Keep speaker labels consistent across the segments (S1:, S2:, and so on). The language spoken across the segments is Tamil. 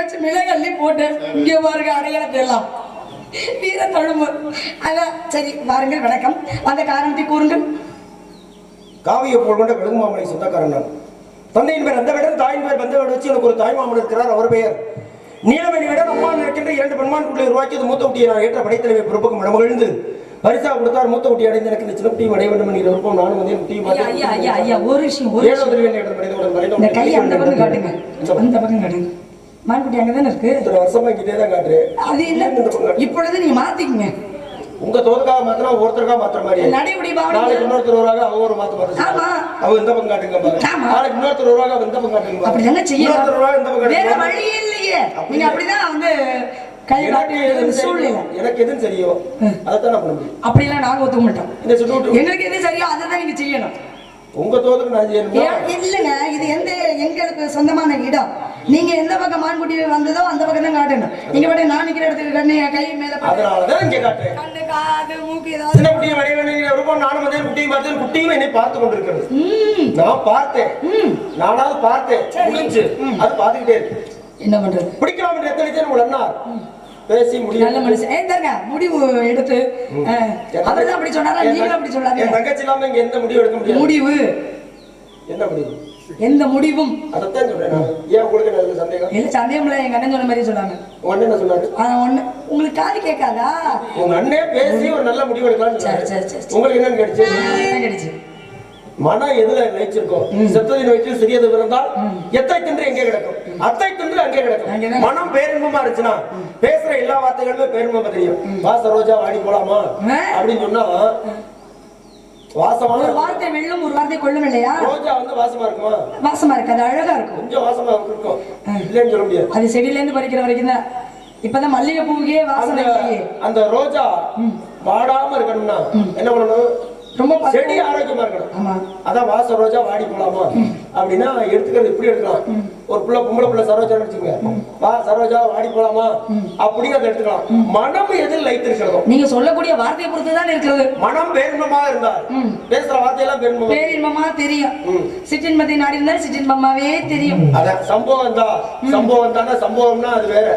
S1: வச்சு மிளகல்லி போட்டு இங்க பாருங்க அடையாளத்தை எல்லாம். வீர தழும்பு. அதான் சரி வாருங்கள் வணக்கம். அந்த காரணத்தை கூறுங்கள்.
S2: காவிய போல் கொண்ட கழுகு மாமனை சொந்தக்காரன் நான். தந்தையின் பேர் அந்த விடன் தாயின் பேர் வந்த வச்சு எனக்கு ஒரு தாய் மாமன் இருக்கிறார் அவர் பெயர். நீலமணி விடன் அம்மா இருக்கின்ற இரண்டு பெண்மான்குள்ளே உருவாக்கியது மூத்த குட்டியை நான் ஏற்ற படைத்தலைவை பிறப்புக்கு மனமகிழ்ந்து பரிசா கொடுத்தார் மூத்த குட்டி அடைந்து எனக்கு இந்த சின்ன குட்டியும் அடைய வேண்டும் என்கிற விருப்பம் நானும் வந்து குட்டியும்
S1: ஐயா ஐயா ஐயா ஒரு விஷயம்
S2: ஏழோ திருவேன் என்று மனிதனுடன் மறைந்த
S1: இந்த கை அந்த பக்கம் காட்டுங்க. அந்த பக்கம் காட்டுங்க. மான்குட்டி அங்கதானே இருக்கு?
S2: இத்தனை வருஷமா கிட்டே தான் காட்டுறேன்
S1: அது இல்ல. இப்பொழுது நீங்க மாத்திக்கங்க.
S2: உங்க தோதுக்காக மாத்தினா ஒருத்தருக்காக மாத்திர மாதிரி
S1: பாவனை
S2: நாளைக்கு இன்னொருத்தர் வருவாங்க அவங்க ஒரு மாத்த
S1: ஆமா.
S2: அவங்க இந்த பக்கம் காட்டுங்க. நாளைக்கு இன்னொருத்தர் வருவாங்க இந்த பக்கம் காட்டுங்க
S1: அப்படி
S2: பாரு.
S1: தானே
S2: இன்னொருத்தர் வருவாங்க இந்த பக்கம்
S1: வேற வழி இல்லையே. நீங்க அப்படிதான். வந்து கை
S2: எனக்கு தெரியும் அதைத்தான் நான் பண்ண முடியும்.
S1: அப்படிலாம் நாங்க ஒத்துக்க மாட்டோம்.
S2: இந்த சுட்டு
S1: எங்களுக்கு எது சரியோ அதை தான் நீங்க செய்யணும்.
S2: உங்க தோதுக்கு நான் செய்யணுமா?
S1: இல்லைங்க. இது எந்த எங்களுக்கு சொந்தமான இடம். நீங்க எந்த பக்கம் மான்குட்டி வந்ததோ அந்த பக்கம் தான் காட்டணும். நீங்க பாட்டு நான் நிக்கிற இடத்துக்கு கண்ணு என் கை மேல.
S2: அதனாலதான் இங்க காட்டுறேன்.
S1: கண்ணு காது மூக்கு ஏதாவது
S2: சின்ன குட்டியும் வடிவனின் விருப்பம் நானும் வந்து குட்டியும் பார்த்தேன் குட்டியும் என்னை பார்த்து கொண்டிருக்கிறது. நான் பார்த்தேன். நானாவது பார்த்தேன். முடிஞ்சு. அது பார்த்துக்கிட்டே இருக்கு.
S1: என்ன பண்றது?
S2: பிடிக்கலாம் என்று எத்தனை உங்கள் அண்ணார் பேசி முடியும்.
S1: நல்ல மனுஷன். ஏன் தருங்க முடிவு எடுத்து. அவர் தான் அப்படி சொன்னாரா? நீங்களும் அப்படி சொல்லாதீங்க.
S2: தங்கச்சி இல்லாம இங்க எந்த முடிவு எடுக்க முடியாது?
S1: முடிவு.
S2: என்ன முடிவு?
S1: எந்த முடிவும்?
S2: அதைத்தான் சொல்றேன். ஏன் உங்களுக்கு என்ன சந்தேகம்?
S1: இல்ல சந்தேகம் இல்ல எங்க அண்ணன் சொன்ன மாதிரி சொன்னாங்க
S2: உங்க அண்ணன் என்ன சொன்னாரு?
S1: உங்களுக்கு காது கேட்காதா?
S2: உங்க அண்ணே பேசி ஒரு நல்ல முடிவு எடுக்கலாம்னு
S1: சரி. சரி சரி.
S2: உங்களுக்கு என்னன்னு கிடைச்சு
S1: என்ன கிடைச்சு
S2: மனம் எதுல நினைச்சிருக்கோம் செத்ததின் வயிற்றில் சிறியது பிறந்தால் எத்தை தின்று எங்கே கிடக்கும்? அத்தை தின்று அங்கே கிடக்கும். மனம் பேரின்பமா இருந்துச்சுன்னா பேசுற எல்லா வார்த்தைகளுமே பேரின்பமா தெரியும். வாச ரோஜா வாடி போலாமா. அப்படின்னு சொன்னா வாசமான
S1: ஒரு வார்த்தை வெல்லும் ஒரு வார்த்தை கொள்ளும் இல்லையா?
S2: ரோஜா வந்து வாசமா இருக்குமா?
S1: வாசமா இருக்கு அது அழகா இருக்கும்.
S2: கொஞ்சம் வாசமா இருக்கும். இல்லைன்னு சொல்ல முடியாது.
S1: அது செடியில இருந்து பறிக்கிற வரைக்கும் தான். இப்பதான் மல்லிகை பூவுக்கே வாசனை
S2: அந்த ரோஜா வாடாம இருக்கணும்னா என்ன பண்ணணும்?
S1: ரொம்ப
S2: செடி ஆரோக்கியமா இருக்கணும்.
S1: ஆமா.
S2: அதான் வாச ரோஜா வாடி போலாமா? அப்படின்னா எடுத்துக்கிறது இப்படி எடுக்கலாம். ஒரு புள்ள பொம்பளை புள்ள சரோஜா வச்சுங்க வா சரோஜா வாடி போலாமா? அப்படின்னு அதை எடுத்துக்கலாம். மனம் எதில் லைத்திருக்கிறதோ
S1: நீங்க சொல்லக்கூடிய வார்த்தையை பொறுத்து தான் இருக்கிறது.
S2: மனம் பேரின்பமாக இருந்தால் பேசுற வார்த்தையெல்லாம் பேரின்பம்?
S1: பேரின்பமா தெரியும். சிற்றின்பத்தை நாடி இருந்தால் சிற்றின்பமாவே தெரியும்.
S2: அதான் சம்பவம் தான். சம்பவம் தானே சம்பவம்னா அது வேற.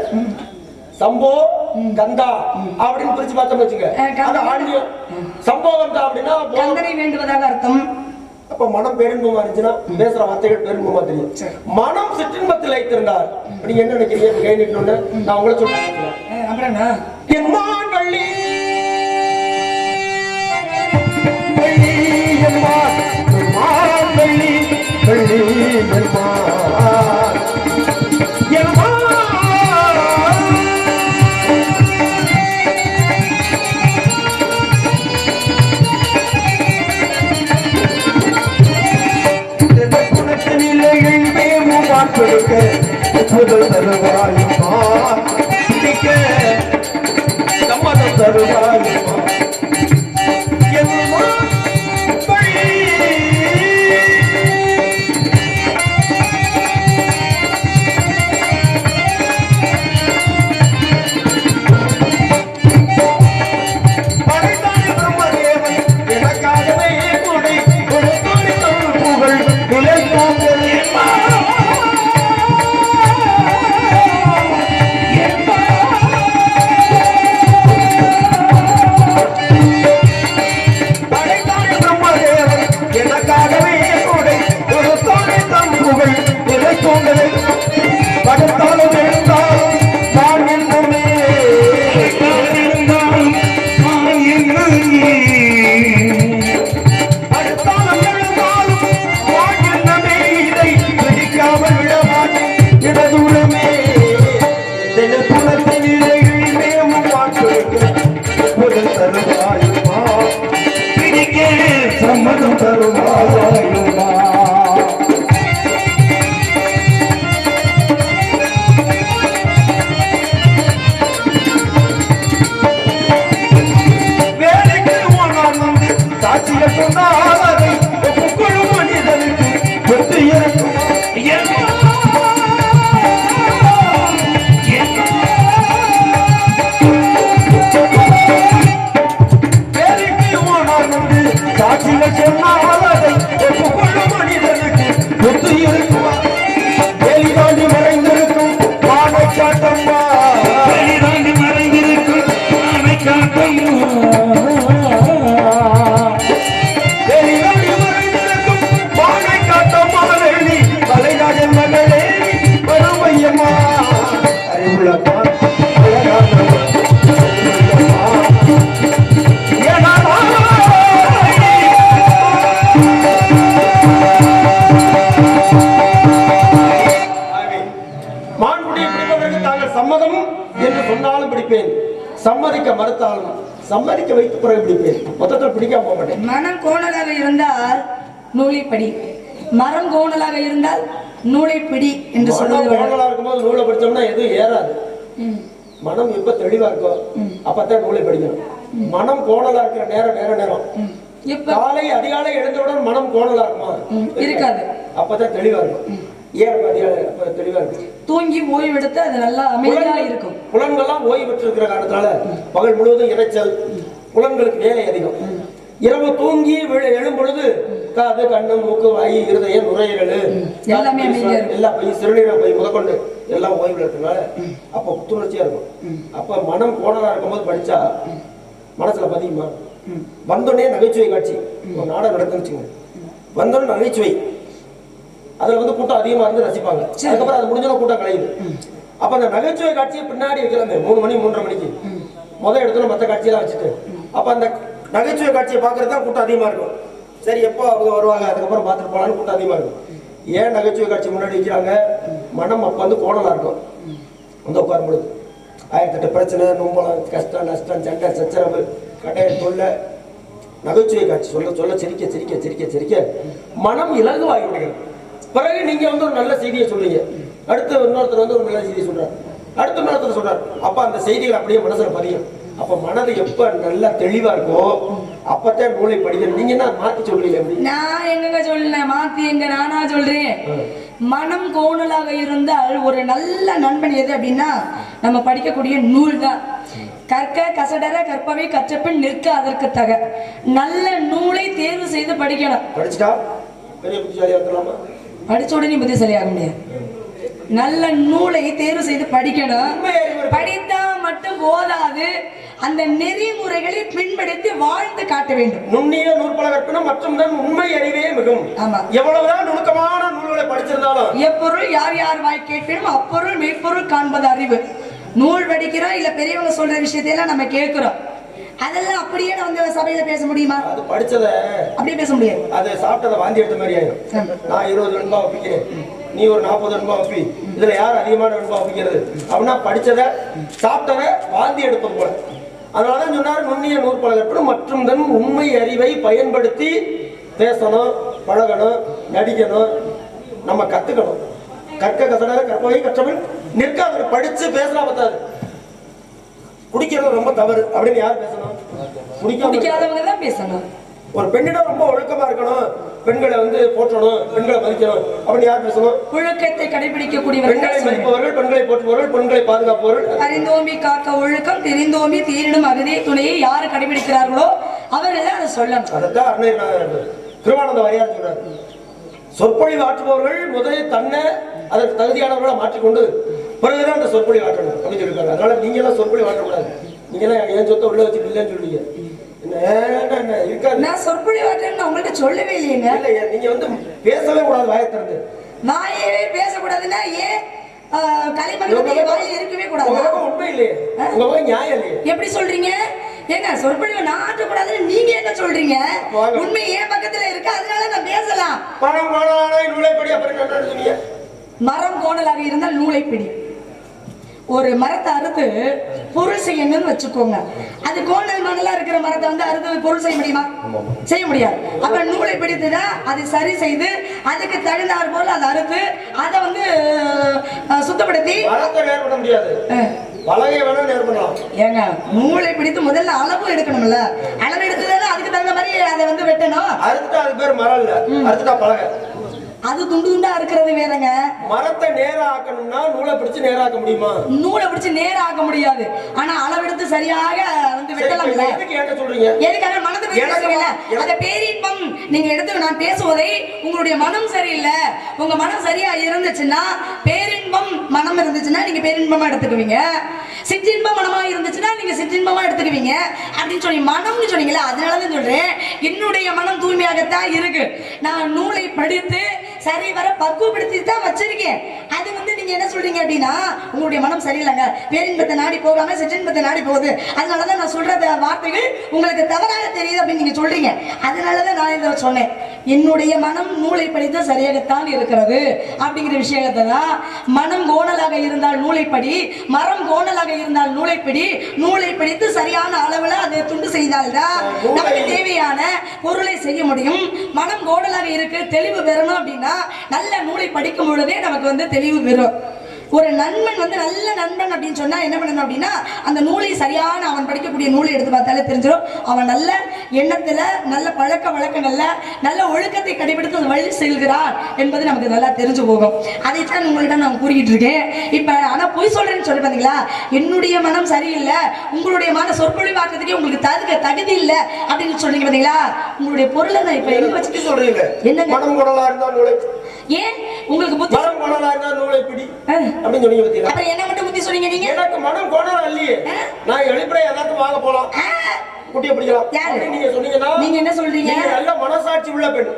S2: சம்போ கந்தா அப்படின்னு பிரிச்சு பார்த்தோம்னு வச்சுங்க. அது ஆன்மீகம் சம்பவம் தான் அப்படின்னா
S1: கந்தனை வேண்டுவதாக அர்த்தம்.
S2: அப்ப மனம் பேரின்பமா இருந்துச்சுன்னா பேசுற வார்த்தைகள் பேரின்பமா தெரியும். மனம் சிற்றின்பத்தில் வைத்திருந்தார். நீங்க என்ன நினைக்கிறீங்க? கை நீட்டணும்னு நான் உங்களை சொல்றேன்.
S1: அஹ், அப்புறம்னா
S2: எம்மான் வள்ளி வள்ளி வள்ளி ಕಿಡಿಕೆ ಕಿತ್ತಲು ತರುವಾಯುಮ್ಮ ಕಿಡಿಕೆ ತಮ್ಮದ ತರುವಾಯುಮ್ಮ ಕರುಣಾಯ மறுத்தாலும் சம்மதிக்க வைத்த பிறகு பிடிப்பேன் மொத்தத்தில் பிடிக்காம போக மாட்டேன்.
S1: மனம் கோணலாக இருந்தால் நூலை படி. மரம் கோணலாக இருந்தால் நூலை பிடி என்று
S2: மனம்
S1: சொல்வது வழக்கம்.
S2: கோணலா இருக்கும்போது நூலை படிச்சோம்னா எதுவும் ஏறாது. மனம் எப்ப தெளிவா இருக்கோ அப்பதான் நூலை படிக்கணும். மனம் கோணலா இருக்கிற நேரம் நேர நேரம். காலை அதிகாலை எழுந்தவுடன் மனம் கோணலா இருக்குமா?
S1: இருக்காது.
S2: அப்பதான் தெளிவா இருக்கும். ஏன் அதிகாலை தெளிவா இருக்கு
S1: தூங்கி ஓய்வு எடுத்து அது நல்லா அமைதியா இருக்கும்.
S2: புலன்கள்லாம் ஓய்வு பெற்றிருக்கிற காரணத்தால பகல் முழுவதும் இரைச்சல் புலன்களுக்கு வேலை அதிகம். இரவு தூங்கி எழும் பொழுது காது கண்ணு மூக்கு வாய் இருதயம் நுரையீரல்
S1: எல்லாமே.
S2: எல்லா பை சிறுநீர பை முதற்கொண்டு எல்லாம் ஓய்வுல இருக்கனால அப்ப புத்துணர்ச்சியா இருக்கும். அப்ப மனம் கோணலா இருக்கும்போது படிச்சா மனசுல பதியுமா? வந்தோடனே நகைச்சுவை காட்சி. ஒரு நாடகம் வச்சுக்கோங்க. வந்தோடனே நகைச்சுவை. அதுல வந்து கூட்டம் அதிகமா இருந்து ரசிப்பாங்க. அதுக்கப்புறம் அது முடிஞ்சோட கூட்டம் கலையுது. அப்ப அந்த நகைச்சுவை காட்சியை பின்னாடி வைக்கலாமே. மூணு மணி மூன்றரை மணிக்கு. முதல் இடத்துல மற்ற காட்சியெல்லாம் வச்சுட்டு. அப்ப அந்த நகைச்சுவை காட்சியை பார்க்கறது தான் கூட்டம் அதிகமா இருக்கும். சரி எப்போ அவங்க வருவாங்க? அதுக்கப்புறம் பார்த்துட்டு போலான்னு கூட்டம் அதிகமா இருக்கும். ஏன் நகைச்சுவை காட்சி முன்னாடி வைக்கிறாங்க? மனம் அப்ப வந்து கோணலா இருக்கும். வந்து உட்காரும் பொழுது. ஆயிரத்தெட்டு பிரச்சனை நொம்பலம் கஷ்டம் நஷ்டம் சண்டை சச்சரவு கடையல் தொல்லை. நகைச்சுவை காட்சி. சொல்ல சொல்ல சிரிக்க சிரிக்க சிரிக்க சிரிக்க. மனம் இலகுவாகி விடுகிறது. பிறகு நீங்க வந்து ஒரு நல்ல செய்தியை சொல்றீங்க அடுத்து இன்னொருத்தர் வந்து ஒரு நல்ல செய்தியை சொல்றாரு. அடுத்து இன்னொருத்தர் சொல்றாரு. அப்ப அந்த செய்திகள் அப்படியே மனசுல பதியும். அப்ப மனது எப்ப நல்லா தெளிவா இருக்கோ அப்பதான் நூலை படிக்கணும். நீங்க என்ன மாத்தி சொல்றீங்க
S1: நான் எங்கங்க சொல்லல மாத்தி எங்க நானா சொல்றேன்? மனம் கோணலாக இருந்தால் ஒரு நல்ல நண்பன் எது அப்படின்னா நம்ம படிக்கக்கூடிய நூல் தான் கற்க கசடர கற்பவை கற்றப்பின் நிற்க அதற்கு தக. நல்ல நூலை தேர்வு செய்து படிக்கணும்.
S2: படிச்சுட்டா? பெரிய புத்திசாலியா
S1: படிச்ச உடனே புத்திசாலியாக முடியாது. நல்ல நூலை தேர்வு செய்து படிக்கணும். படித்தா மட்டும் போதாது. அந்த நெறிமுறைகளை பின்படுத்தி வாழ்ந்து காட்ட வேண்டும்.
S2: நுண்ணிய நூற்பல கற்பனம் மற்றும் தான் உண்மை அறிவே மிகும்.
S1: ஆமா.
S2: எவ்வளவுதான் நுணுக்கமான நூல்களை படிச்சிருந்தாலும்
S1: எப்பொருள் யார் யார் வாய் கேட்பினும் அப்பொருள் மெய்ப்பொருள் காண்பது அறிவு. நூல் படிக்கிறோம் இல்ல பெரியவங்க சொல்ற விஷயத்தையெல்லாம் நம்ம கேட்கிறோம். அதெல்லாம் அப்படியே வந்து சபையில பேச முடியுமா?
S2: அது படிச்சதை
S1: அப்படியே பேச முடியாது.
S2: அது சாப்பிட்டதை வாந்தி எடுத்த மாதிரி ஆயிடும். நான் இருபது வெண்பா வைப்பிக்கிறேன் நீ ஒரு நாற்பது வெண்பா வைப்பி இதுல யார் அதிகமான வெண்பா வைக்கிறது அப்படின்னா படிச்சதை சாப்பிட்டதை வாந்தி எடுப்பது போல. அதனாலதான் சொன்னார் நுண்ணிய நூற்பல கற்பனம் மற்றும் தன் உண்மை அறிவை பயன்படுத்தி பேசணும் பழகணும் நடிக்கணும். நம்ம கத்துக்கணும். கற்க கசடர கற்பவை கற்றவன் நிற்காத படிச்சு பேசினா பத்தாது. குடிக்கிறது ரொம்ப தவறு அப்படின்னு யார் பேசணும்? குடிக்காம
S1: பிடிக்காதவங்க தான் பேசணும்.
S2: ஒரு பெண்ணிடம் ரொம்ப ஒழுக்கமா இருக்கணும். பெண்களை வந்து போற்றணும் பெண்களை மதிக்கணும் அப்படின்னு யார் பேசணும்?
S1: ஒழுக்கத்தை
S2: பெண்களை
S1: கடைபிடிக்கக்கூடியவர்கள்
S2: மதிப்பவர்கள் பெண்களை போற்றுபவர்கள் பெண்களை பாதுகாப்பவர்கள்.
S1: அறிந்தோம்பி காக்க ஒழுக்கம் தெரிந்தோம்பி தீரிடும் அகதி துணையை யார் கடைபிடிக்கிறார்களோ அவர்கள் அதை சொல்லணும்.
S2: அதைத்தான் அன்னை கிருவானந்த வாரியார் சொல்றாரு. சொற்பொழிவு ஆற்றுபவர்கள் முதலில் தன்னை அதற்கு தகுதியானவர்களா மாற்றிக்கொண்டு பிறகுதான் அந்த சொற்பொழிவு ஆற்றணும் அப்படின்னு சொல்லியிருக்காங்க. அதனால நீங்க எல்லாம் சொற்பொழிவு ஆற்றக்கூடாது. நீங்க எல்லாம் என் சொத்தை உள்ள வச்சுட்டு இல்லைன்னு இருக்காது.
S1: நான் சொற்பொழிவாற்றல் நான் உங்கள்ட்ட சொல்லவே இல்லையேங்க.
S2: இல்லையா நீங்க வந்து பேசவே கூடாது வாயை திறந்து.
S1: வாயவே பேசக்கூடாதுன்னா ஏன் வாயில் இருக்கவே கூடாது?
S2: உண்மை இல்லையே. உங்க நியாயம் இல்லையே.
S1: எப்படி சொல்றீங்க? ஏங்க சொற்பொழிவு நான் ஆற்றக்கூடாதுன்னு நீங்க என்ன சொல்றீங்க. உண்மை என் பக்கத்துல இருக்கு? அதனால நான் பேசலாம்.
S2: நூலைப்படி
S1: மரம் கோணலாக இருந்தால் நூலை பிடி ஒரு மரத்தை அறுத்து பொருள் செய்யணும்னு வச்சுக்கோங்க. அது கோணல் மணலா இருக்கிற மரத்தை வந்து அறுத்து பொருள் செய்ய முடியுமா? செய்ய முடியாது. அப்ப நூலை பிடித்துதான் அதை சரி செய்து அதுக்கு தகுந்தாற் போல அதை அறுத்து அதை வந்து சுத்தப்படுத்தி ஏங்க நூலை பிடித்து முதல்ல அளவு எடுக்கணும்ல. அளவு எடுத்ததானே அதுக்கு தகுந்த மாதிரி அதை வந்து வெட்டணும்.
S2: அறுத்துட்டா அது பேர் மரம் இல்ல. அறுத்துட்டா பலகை.
S1: அது துண்டு துண்டா இருக்கிறது வேறங்க.
S2: மரத்தை நேரா ஆக்கணும்னா நூலை பிடிச்சு நேராக்க முடியுமா?
S1: நூலை பிடிச்சு நேரா ஆக்க முடியாது. ஆனா அளவெடுத்து சரியாக வந்து
S2: இப்ப
S1: வெட்டலாம்ல
S2: எதுக்கு என்கிட்ட சொல்றீங்க?
S1: எதுக்காக மனதை பேசுறீங்கல்ல அந்த பேரின்பம் நீங்க எடுத்து நான் பேசுவதை உங்களுடைய மனம் சரியில்லை. உங்க மனம் சரியா இருந்துச்சுன்னா பேரின்பம் மனம் இருந்துச்சுன்னா நீங்க பேரின்பமா எடுத்துக்குவீங்க. சிற்றின்ப மனமா இருந்துச்சுன்னா நீங்க சிற்றின்பமா எடுத்துக்குவீங்க. அப்படின்னு சொல்லி மனம்னு சொன்னீங்களா அதனாலதான் சொல்றேன். என்னுடைய மனம் தூய்மையாகத்தான் இருக்கு. நான் நூலை படித்து சரி வர பக்குவப்படுத்தி தான் வச்சிருக்கேன். அது வந்து நீங்க என்ன சொல்றீங்க அப்படின்னா உங்களுடைய மனம் சரியில்லைங்க. பேரின்பத்தை நாடி போகாம சிற்றின்பத்தை நாடி போகுது. அதனாலதான் நான் சொல்ற வார்த்தைகள் உங்களுக்கு தவறாக தெரியுது அப்படின்னு நீங்க சொல்றீங்க. அதனாலதான் நான் இதை சொன்னேன். என்னுடைய மனம் நூலை படித்து சரியாகத்தான் இருக்கிறது அப்படிங்கிற விஷயத்தை தான் மனம் கோணலாக இருந்தால் நூலைப்படி மரம் கோணலாக இருந்தால் நூலைப்படி நூலை பிடித்து சரியான அளவுல அதை துண்டு செய்தால்தான் நமக்கு தேவையான பொருளை செய்ய முடியும். மனம் கோணலாக இருக்கு தெளிவு பெறணும் அப்படின்னா நல்ல நூலை படிக்கும் பொழுதே நமக்கு வந்து தெளிவு பெறும் ஒரு நண்பன் வந்து நல்ல நண்பன் அப்படின்னு சொன்னா என்ன பண்ணணும் அப்படின்னா அந்த நூலை சரியான அவன் படிக்கக்கூடிய நூலை எடுத்து பார்த்தாலே தெரிஞ்சிடும் அவன் நல்ல எண்ணத்துல நல்ல பழக்க வழக்கங்கள்ல நல்ல ஒழுக்கத்தை கடைபிடித்து வழி செல்கிறான் என்பது நமக்கு நல்லா தெரிஞ்சு போகும். அதைத்தான் உங்கள்கிட்ட நான் கூறிக்கிட்டு இருக்கேன். இப்ப ஆனா பொய் சொல்றேன்னு சொல்லி பாத்தீங்களா? என்னுடைய மனம் சரியில்லை உங்களுடைய மன சொற்பொழிவாக்குறதுக்கே உங்களுக்கு தகுதி தகுதி இல்லை அப்படின்னு சொன்னீங்க பாத்தீங்களா? உங்களுடைய பொருளை நான் இப்ப எங்க
S2: வச்சுட்டு சொல்றீங்க? மனம் நூலை
S1: ஏன்? உங்களுக்கு புத்தி
S2: மனம் குணலா இருந்தா நூலை பிடி. அப்படின்னு சொன்னீங்க பார்த்தீங்களா?
S1: அப்புறம் என்ன மட்டும் புத்தி சொன்னீங்க நீங்க?
S2: எனக்கு மனம் கோணலா இல்லையே நான் எழுப்புற ஏதாச்சும் வாங்க போலாம். குட்டியை பிடிக்கலாம்.
S1: யாரு?
S2: நீங்க சொன்னீங்கன்னா
S1: நீங்க என்ன சொல்றீங்க?
S2: நல்ல மனசாட்சி உள்ள பெண்.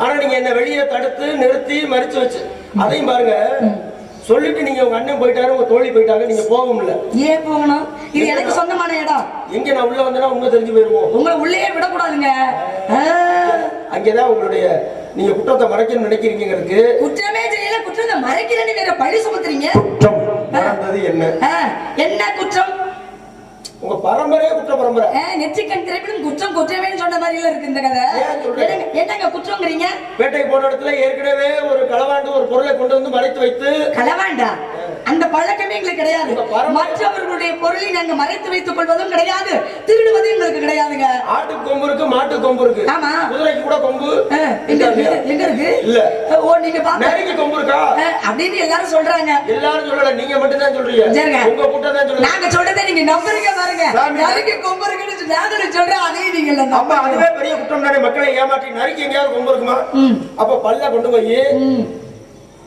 S2: ஆனா நீங்க என்ன வெளியே தடுத்து நிறுத்தி மறிச்சு வச்சு. அதையும் பாருங்க. சொல்லிட்டு நீங்க உங்க அண்ணன் போயிட்டாரு உங்க தோழி போயிட்டாங்க நீங்க போக முடியல
S1: ஏன் போகணும்? இது எனக்கு சொந்தமான இடம்.
S2: எங்க நான் உள்ள வந்தேன்னா உண்மை தெரிஞ்சு போயிருவோம்.
S1: உங்களை உள்ளே விடக்கூடாதுங்க.
S2: அங்கேதான் உங்களுடைய நீங்க குற்றத்தை மறைக்கணும்னு நினைக்கிறீங்கிறதுக்கு
S1: குற்றமே தெரியல குற்றத்தை மறைக்கிறேன்னு வேற பழி சுமத்துறீங்க.
S2: குற்றம் நடந்தது என்ன?
S1: என்ன குற்றம்?
S2: உங்க பரம்பரையே குற்ற பரம்பரை.
S1: நெற்றிக்கண் திரைப்படம் குற்றம் குற்றமேன்னு சொன்ன மாதிரி எல்லாம் இருக்கு இந்த கதை? என்னங்க- குற்றங்கிறீங்க
S2: வேட்டைக்கு போன இடத்துல ஏற்கனவே ஒரு களவாண்டு ஒரு பொருளை கொண்டு வந்து மறைத்து வைத்து
S1: களவாண்டா? அந்த பழக்கமே எங்களுக்கு கிடையாது. மற்றவர்களுடைய பொருளை நாங்க மறைத்து வைத்துக் கொள்வதும் கிடையாது. திருடுவதும் எங்களுக்கு கிடையாதுங்க.
S2: ஆட்டுக்கு கொம்பு இருக்கு மாட்டுக்கு கொம்பு இருக்கு.
S1: ஆமா.
S2: குதிரைக்கு கூட கொம்பு
S1: எங்க இருக்கு எங்க இருக்கு?
S2: இல்ல.
S1: ஓ நீங்க
S2: நரிக்கு கொம்பு இருக்கா?
S1: அப்படின்னு எல்லாரும் சொல்றாங்க.
S2: எல்லாரும் சொல்லல நீங்க மட்டும் தான் சொல்றீங்க.
S1: சரிங்க.
S2: உங்க கூட்டம் தான் சொல்றீங்க
S1: நாங்க சொல்றதை நீங்க நம்புறீங்க பாருங்க.
S2: சாமி.
S1: யாருக்கு கொம்பு இருக்குன்னு நாங்களும் சொல்றேன் அதையும் நீங்க இல்ல
S2: அப்ப அதுவே பெரிய குற்றம் தானே? மக்களை ஏமாற்றி நரிக்கு எங்கேயாவது கொம்பு இருக்குமா? அப்ப பல்ல கொண்டு போய்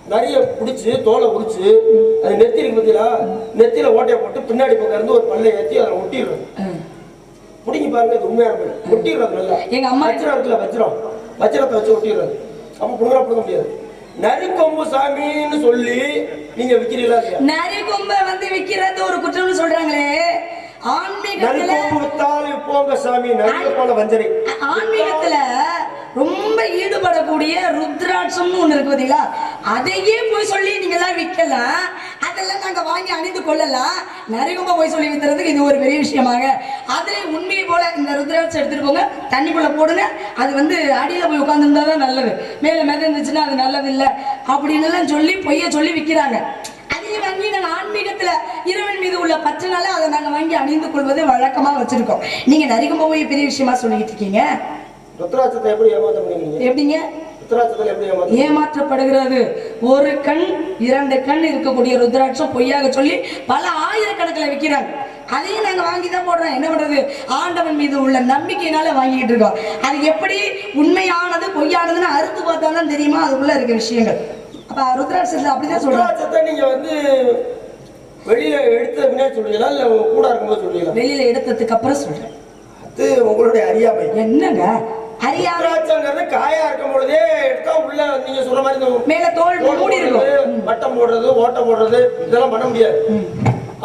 S2: நரிய பிடிச்சு தோலை உரிச்சு அது நெத்தி இருக்கு பார்த்தீங்களா நெத்தியில ஓட்டையை போட்டு பின்னாடி பக்கம் இருந்து ஒரு பல்லை ஏத்தி அதில் ஒட்டிடுறது. பிடிங்கி பாருங்க அது உண்மையான பல். ஒட்டிடுறது நல்லா.
S1: எங்க அம்மா-
S2: வச்சிரம் இருக்குல்ல வச்சிரம். வச்சிரத்தை வச்சு ஒட்டிடுறது. அப்ப புடுங்கா புடுங்க முடியாது. நரி கொம்பு சாமின்னு சொல்லி நீங்க விக்கிறீங்களா இல்லையா?
S1: நரி கொம்பை வந்து விக்கிறது ஒரு குற்றம்னு சொல்றாங்களே.
S2: நரி
S1: ஆன்மீகத்துல
S2: கொம்பு வித்தால் போங்க சாமி நரிய போல வஞ்சரை
S1: ஆன்மீகத்துல ரொம்ப ஈடுபடக்கூடிய ருத்ராட்சம்னு ஒன்று இருக்கு பார்த்தீங்களா அதையே போய் சொல்லி நீங்கள்லாம் விற்கலாம் அதெல்லாம் நாங்கள் வாங்கி அணிந்து கொள்ளலாம் நரிகமாக போய் சொல்லி வித்துறதுக்கு இது ஒரு பெரிய விஷயமாக அதுல உண்மையை போல இந்த ருத்ராட்சம் எடுத்துகிட்டு போங்க. தண்ணிக்குள்ளே போடுங்க. அது வந்து அடியில் போய் உட்காந்துருந்தா தான் நல்லது. மேலே மிதந்துச்சுன்னா அது நல்லது இல்லை அப்படின்னு எல்லாம் சொல்லி பொய்ய சொல்லி விற்கிறாங்க அதையும் வாங்கி நாங்கள் ஆன்மீகத்தில் இறைவன் மீது உள்ள பற்றினால அதை நாங்கள் வாங்கி அணிந்து கொள்வது வழக்கமாக வச்சுருக்கோம். நீங்கள் நரிகமாக போய் பெரிய விஷயமா சொல்லிக்கிட்டு இருக்கீங்க.
S2: ருத்ராட்சத்தை எப்படி ஏமாத்த
S1: எப்படிங்க? ஏமாற்றப்படுகிறது. ஒரு கண் இரண்டு கண் இருக்கக்கூடிய ருத்ராட்சம் பொய்யாக சொல்லி பல ஆயிரக்கணக்கில் விற்கிறாங்க. அதையும் நாங்க வாங்கி தான் போடுறோம். என்ன பண்றது? ஆண்டவன் மீது உள்ள நம்பிக்கையினால வாங்கிட்டு இருக்கோம். அது எப்படி உண்மையானது பொய்யானதுன்னு அறுத்து பார்த்தா தான் தெரியுமா? அதுக்குள்ள இருக்க விஷயங்கள். அப்ப ருத்ராட்சத்துல அப்படிதான் சொல்றோம்
S2: நீங்க வந்து வெளியில எடுத்த பின்னாடி சொல்றீங்களா? இல்ல கூட இருக்கும்போது சொல்றீங்களா?
S1: வெளியில எடுத்ததுக்கு அப்புறம் சொல்றேன்.
S2: அது உங்களுடைய அறியாமை.
S1: என்னங்க? அறியாம.
S2: காயா இருக்கும் பொழுதே எடுத்தா உள்ள நீங்க சொல்ற மாதிரி
S1: மேல தோல் மூடி இருக்கும்.
S2: வட்டம் போடுறது ஓட்டை போடுறது இதெல்லாம் பண்ண முடியாது.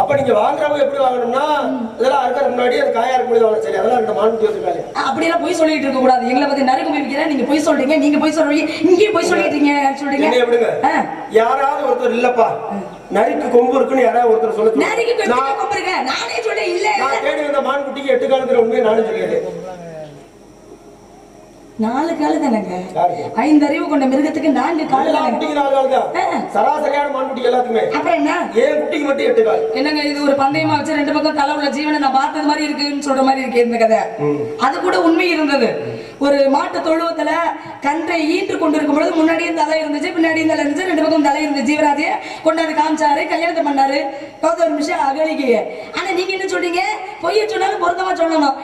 S2: அப்ப நீங்க வாங்குறவங்க எப்படி வாங்கணும்னா இதெல்லாம் அறுக்கிற முன்னாடி அது காயா இருக்கும் பொழுது வாங்க சரி அதெல்லாம் இந்த மான் வச்சிருக்காங்க
S1: அப்படியெல்லாம் போய் சொல்லிட்டு இருக்க கூடாது. எங்களை பத்தி நறுக்கு விற்கிறேன் நீங்க போய் சொல்றீங்க நீங்க போய் சொல்றீங்க இங்கேயும் போய் சொல்லிட்டு இருக்கீங்க சொல்றீங்க.
S2: எப்படிங்க. யாராவது ஒருத்தர் இல்லப்பா. நரிக்கு கொம்பு இருக்குன்னு யாராவது ஒருத்தர் சொல்ல
S1: நரிக்கு
S2: சொல்லு. நான்
S1: கொம்பு கொம்புருங்க நானே சொல்றேன் இல்ல
S2: நான் தேடி வந்த மான் குட்டிக்கு எட்டு காலத்துல உண்மையை நானும் சொல்லிடுறேன்.
S1: நாலு காலு தானங்க? ஐந்து அறிவு கொண்ட மிருகத்துக்கு நான்கு காலு
S2: குட்டிக்கு நாலு கால் தான். சராசரியான மான் குட்டிக்கு எல்லாத்துக்குமே.
S1: அப்புறம் என்ன?
S2: ஏன் குட்டிக்கு மட்டும் எட்டு கால்?
S1: என்னங்க இது ஒரு பந்தயமா வச்சு ரெண்டு பக்கம் தலை உள்ள ஜீவனை நான் பார்த்தது மாதிரி இருக்குன்னு சொல்ற மாதிரி இருக்கு இந்த கதை. அது கூட உண்மை இருந்தது. ஒரு மாட்டு தொழுவத்துல கன்றை ஈன்று கொண்டு இருக்கும் பொழுது முன்னாடியும் தலை இருந்துச்சு பின்னாடியும் தலை இருந்துச்சு ரெண்டு பக்கம் தலை இருந்துச்சு. ஜீவராஜிய கொண்டாந்து காமிச்சாரு கல்யாணத்தை பண்ணாரு. கௌதம் நிமிஷம் அகலிகைய. ஆனா நீங்க என்ன சொல்றீங்க? பொய்ய சொன்னாலும் பொருத்தமா சொல்லணும்.